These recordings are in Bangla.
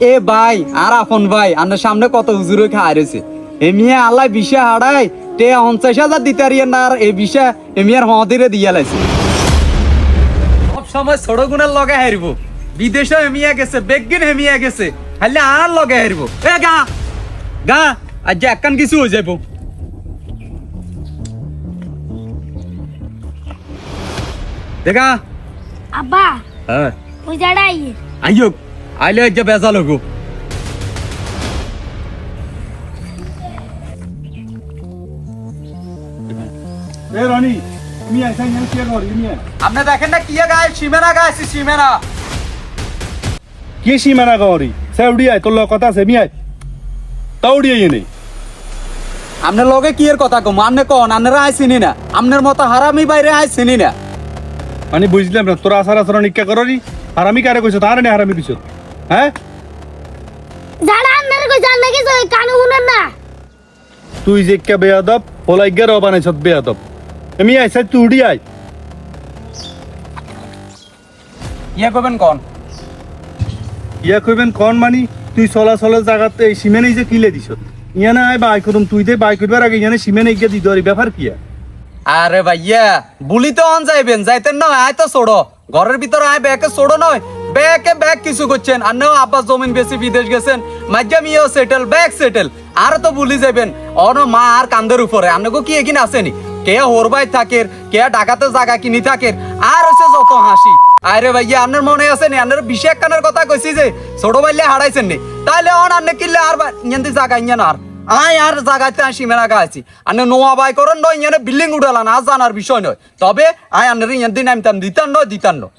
এ ভাই আর আপন ভাই আপনার সামনে কত হুজুরে খাওয়া রয়েছে। এ আল্লাহ বিষা হারাই তে পঞ্চাশ হাজার দিতে না আর এ বিষা এ মিয়ার মহাদিরে দিয়া লাইছে। সব সময় ছোট গুণের লগে হারিব। বিদেশে হেমিয়া গেছে বেগিন হেমিয়া গেছে হাইলে আর লগে হারিব। এ গা গা আজ একখান কিছু হয়ে যাব দেখা আব্বা হ্যাঁ। ওই জায়গায় আইয়ো। আইলে আজ বেজা লগো এ রনি তুমি আইসা ইঞ্জান কি করি আপনি দেখেন না কি গায়ে? সীমেনা গায়ে সীমেনা। কি সীমানা করি সেউডি তোর কথা আছে মি আয়। তাউডি আই নেই আপনার লগে কি এর কথা কম? আপনি কন? আপনারা আয় চিনি না। আপনার মতো হারামি বাইরে আয় চিনি না। মানে বুঝলাম না তোরা আসার আসার নিকা করি হারামি কারে কইছ? তার নে হারামি কইছ। হ্যাঁ? যারা আন্নার কই জান নাকি যে কানে শুনেন না। তুই যে কে বেয়াদব পলাই গের বানাইছ বেয়াদব। আমি আইসা তুই উড়ি আয়। ইয়ে করবেন কন? ইয়া কইবেন কোন মানি তুই চলাচলের জায়গাতে এই সিমেনে যে কিলে দিছ। ইয়া না আয় বাই করুম তুই দে বাই করবার আগে ইয়ানে সিমেনে গিয়ে দিতে পারি ব্যাপার কি আর? আরে ভাইয়া বুলি তো অন যাইবেন যাইতেন না আয় তো ছোড়ো ঘরের ভিতরে আয় ব্যাকে ছোড়ো নয়। ব্যাকে ব্যাগ কিছু করছেন। আর নেও আব্বাস জমিন বেশি বিদেশ গেছেন মাজ্জা মিও সেটেল ব্যাগ সেটেল আর তো বুলি যাবেন। অন মা আর কান্দের উপরে। আপনাকে কি এগিন আসেনি? কে হরবাই থাকের, কে ডাকাতে জায়গা কিনি থাকের, আর হচ্ছে যত হাসি। আরে ভাইয়া, আপনার মনে আছে নি? আপনার বিশেষ কানের কথা কইছি যে, ছোট বাইলে হারাইছেন নি? তাইলে অন আপনি কিনলে আর ইয়ান্দি জায়গা ইয়ান আর। আয় আর জায়গাতে আসি মেনা গাছি আনে নোয়া বাই করেন নয় ইয়ানে বিল্ডিং উড়ালা না জানার বিষয় নয়। তবে আয় ইয়ান দিন নামতাম, দিতান নয় দিতান নয়।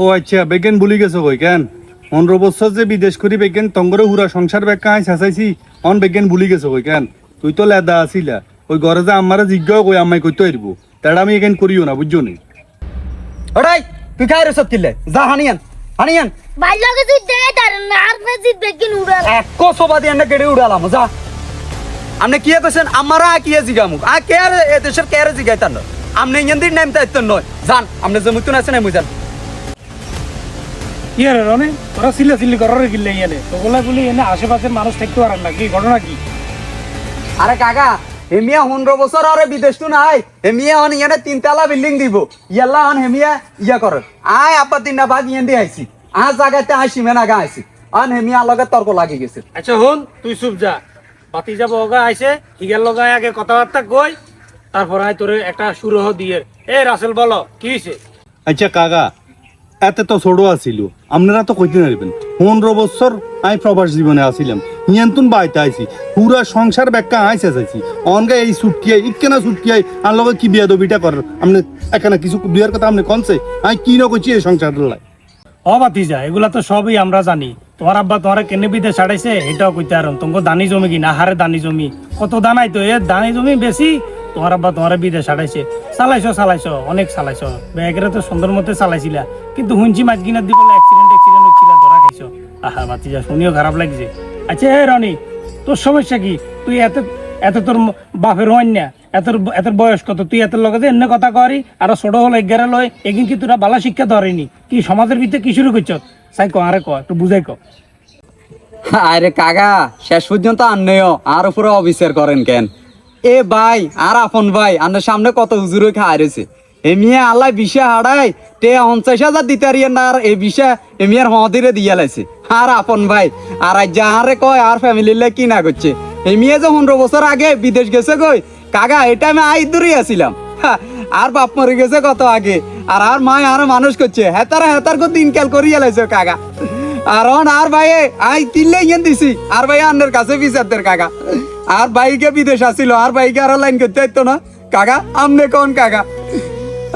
ও আচ্ছা বেগেন ভুলি গেছো কই কেন? পনেরো বছর যে বিদেশ করি বেগেন তঙ্গরে হুরা সংসার বেকা আই চাচাইছি অন বেগেন ভুলি গেছো কই কেন? তুই তো লেদা আসিলা ওই ঘরে যে আমারে জিজ্ঞাও কই আমায় কইতে পারব তাড়া আমি এখান করিও না বুঝছ নি? ওটাই তুই খাই রেসত কিনলে যা হানিয়ান হানিয়ান ভাই লগে তুই দেয় তার না আর ফে জিত বেকিন উড়াল। এক সোবা দিয়ে এনে কেড়ে উড়ালাম যা। আপনি কি কইছেন আমারা কি জিগামু আ কে এ দেশের কে জিগাইতান আপনি ইয়ান দিন নামতে নয়। জান আপনি যে মুতুন আছেন মুই জান। ইয়ে রে রনে তোরা সিলে সিলি করার গিলে ইয়ানে। তোগুলা গুলি এনে আশেপাশের মানুষ থাকতে পারেন না কি ঘটনা কি? আরে কাকা হেমিয়া পনেরো বছর আরে বিদেশ তো নাই হেমিয়া অন ইয়ানে তিনতলা বিল্ডিং দিব। ইয়াল্লা অন হেমিয়া ইয়া করে আয় আপা তিন না ভাগ ইয়ান দিয়ে আইছি। আ জায়গাতে আইসি মেনা গা আইছি। অন হেমিয়া লগে তর্ক লাগি গেছে। আচ্ছা হন তুই চুপ যা। বাতি যাব ওগা আইছে হিগের লগায় আগে কথাবার্তা কই তারপর আয় তোরে একটা সুরহ দিয়ে। এ রাসেল বলো কি হয়েছে আচ্ছা কাকা এতে তো ছোট আসিল আপনারা তো কইতে নারবেন পনেরো বছর আমি প্রবাস জীবনে আসিলাম নিয়ন্ত্রণ বাইতে আইছি, পুরা সংসার ব্যাখ্যা আইসে চাইছি। অনগা এই সুটকিয়াই ইকেনা সুটকিয়াই আর লগে কি বিয়া দবিটা করার? আপনি এখানে কিছু দুয়ার কথা আপনি কনছে? আমি কি না কইছি এই সংসার লাই অবাতি যায়, এগুলা তো সবই আমরা জানি। তোমার আব্বা তোমার কেনে বিদে ছাড়াইছে, এটাও কইতে আর তোমাকে দানি জমি কি না হারে দানি জমি। কত দানাই তো, এ দানি জমি বেশি তোমার আব্বা তোমার বিদে ছাড়াইছে। চালাইছো চালাইছো, অনেক চালাইছো। ব্যাগরে তো সুন্দর মতে চালাইছিলা। কিন্তু হুঞ্চি মাছ কিনা দিবলে অ্যাক্সিডেন্ট অ্যাক্সিডেন্ট হচ্ছিল, ধরা খাইছো। আহা বাতিজা শুনিও খারাপ লাগছে। আচ্ছা হে রনি, তোর সমস্যা কি? তুই এত এত তোর বাপের না। এত এত বয়স কত? তুই এত লগে যে এমনি কথা করি, আর ছোট হলো এগারো লয়, এগিন কি তোরা বালা শিক্ষা ধরেনি? কি সমাজের ভিতরে কি শুরু সাই আরে ক একটু বুঝাই ক আরে কাকা, শেষ পর্যন্ত আন্নেও আর উপরে অবিচার করেন কেন? এ ভাই, আর আপন ভাই আপনার সামনে কত হুজুরে খাওয়া রয়েছে। এমিয়া আল্লাহ বিষা হারাই তে পঞ্চাশ হাজার দিতে পারিয়ে না, আর এই বিষা এমিয়ার হদিরে দিয়া লাইছে। আর আপন ভাই, আর আজ যাহারে কয়, আর ফ্যামিলির লাই কি না করছে। এমিয়া যে পনেরো বছর আগে বিদেশ গেছে কই, কাকা এটা আমি আই দূরে আসিলাম আর বাপ মরে গেছে কত আগে। আর আর মা আর মানুষ করছে। হেতারা, হেতার কো দিনকাল করিয়া লাইছে কাকা। আর অন, আর ভাই আই তিনলে ইয়েন দিছি। আর ভাই, আন্নের কাছে বিচারদের কাকা। আর ভাইকে বিদেশ আসিল, আর ভাইকে আরও লাইন করতে হইতো না। কাকা, আমনে কোন কাকা?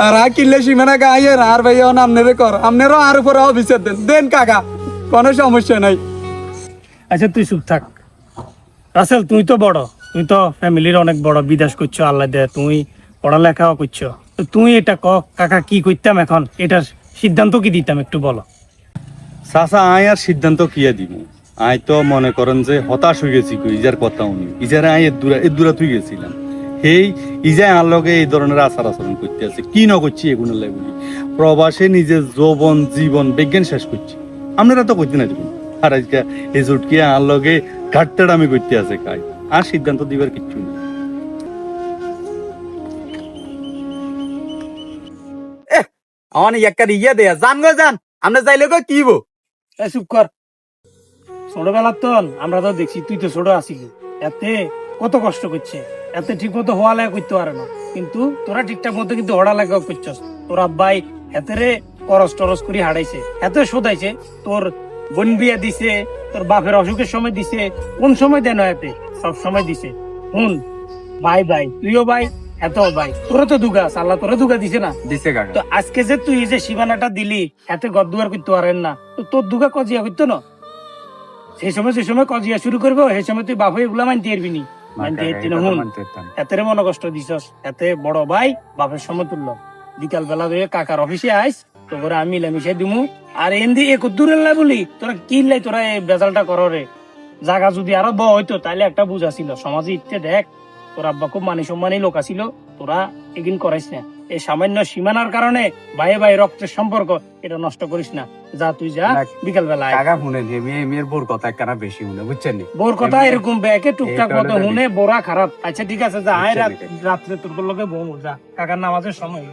আর আ কিনলে সীমানা গাইয়ে আর ভাই, অন, আমনেরে কর। আমনেরও আর উপরে অফিসার দেন। দেন কাকা, কোনো সমস্যা নাই। আচ্ছা তুই চুপ থাক। রাসেল, তুই তো বড়। তুই তো ফ্যামিলির অনেক বড়। বিদেশ করছ, আল্লাহ দে তুই পড়ালেখাও করছ। তো তুই এটা ক, কাকা কি করতাম এখন? এটার সিদ্ধান্ত কি দিতাম একটু বলো। চাচা আয় আর সিদ্ধান্ত কিয়া দিব আই তো মনে করেন যে হতাশ হয়ে গেছি ইজার কথা উনি। ইজারে আই এর দূরা এর দূরা তুই গেছিলাম। সেই ইজাই আর লগে এই ধরনের আচার আচরণ করতে আছে। কি ন করছি এগুলো লাই বলি? প্রবাসে নিজের যৌবন, জীবন, বিজ্ঞান শেষ করছি। আপনারা তো করতে না দেবেন আর আজকে এই সুটকি আর লগে আমি করতে আছে কাই। আর সিদ্ধান্ত দিবার কিচ্ছু নেই। আমার একটা ইয়ে দেয়া। জান গো জান আমরা যাইলে গো, কি বো এই চুপ কর। ছোটবেলার তো আমরা তো দেখছি তুই তো ছোট আসিলি এতে কত কষ্ট করছে। এতে ঠিক মতো হওয়া লাগা করতে পারে না। কিন্তু তোরা ঠিকঠাক মতো কিন্তু হড়া লাগা করছস। তোর আব্বাই এতেরে করস টরস করে হারাইছে। এত শোধাইছে, তোর বোন বিয়া দিছে, তোর বাপের অসুখের সময় দিছে। কোন সময় দেন এতে সব সময় দিছে। হুন ভাই ভাই তুইও ভাই এত ভাই তোরা তো দুগা আল্লাহ তোরা দুগা দিছে না। দিছে কাকা। তো আজকে যে তুই যে সীমানাটা দিলি এতে গদ্দুয়ার করতে পারেন না। তো তোর দুগা কজিয়া করতো না? সেই সময় যে সময় কজিয়া শুরু করব সেই সময় তুই বাপ এগুলা মানতে পারবি নি। এতে মনে কষ্ট দিছস এতে বড় ভাই বাপের সমতুল্য। বিকাল বেলা ধরে কাকার অফিসে আইস তো করে আমি মিলামিশাই দিমু। আর এন্দি এক দূরের লাই বলি তোরা কি লাই তোরা এই বেজালটা করো রে? জাগা যদি আরও ব হইতো তাহলে একটা বুঝা ছিল সমাজে ইচ্ছে দেখ তোর আব্বা খুব মানি সম্মানী লোক আছিল তোরা এগিন করাইস না। এই সামান্য সীমানার কারণে ভাই ভাই রক্তের সম্পর্ক এটা নষ্ট করিস না। যা তুই যা বিকেল বেলা আগা শুনে নিয়ে মেয়ে মেয়ের বোর কথা কেন বেশি শুনে বুঝছেন নি? বোর কথা এরকম ব্যাকে টুকটাক মতো শুনে বোরা খারাপ। আচ্ছা ঠিক আছে যা আয় রাত। রাত্রে তোর লগে বউ যা কাকার নামাজের সময়।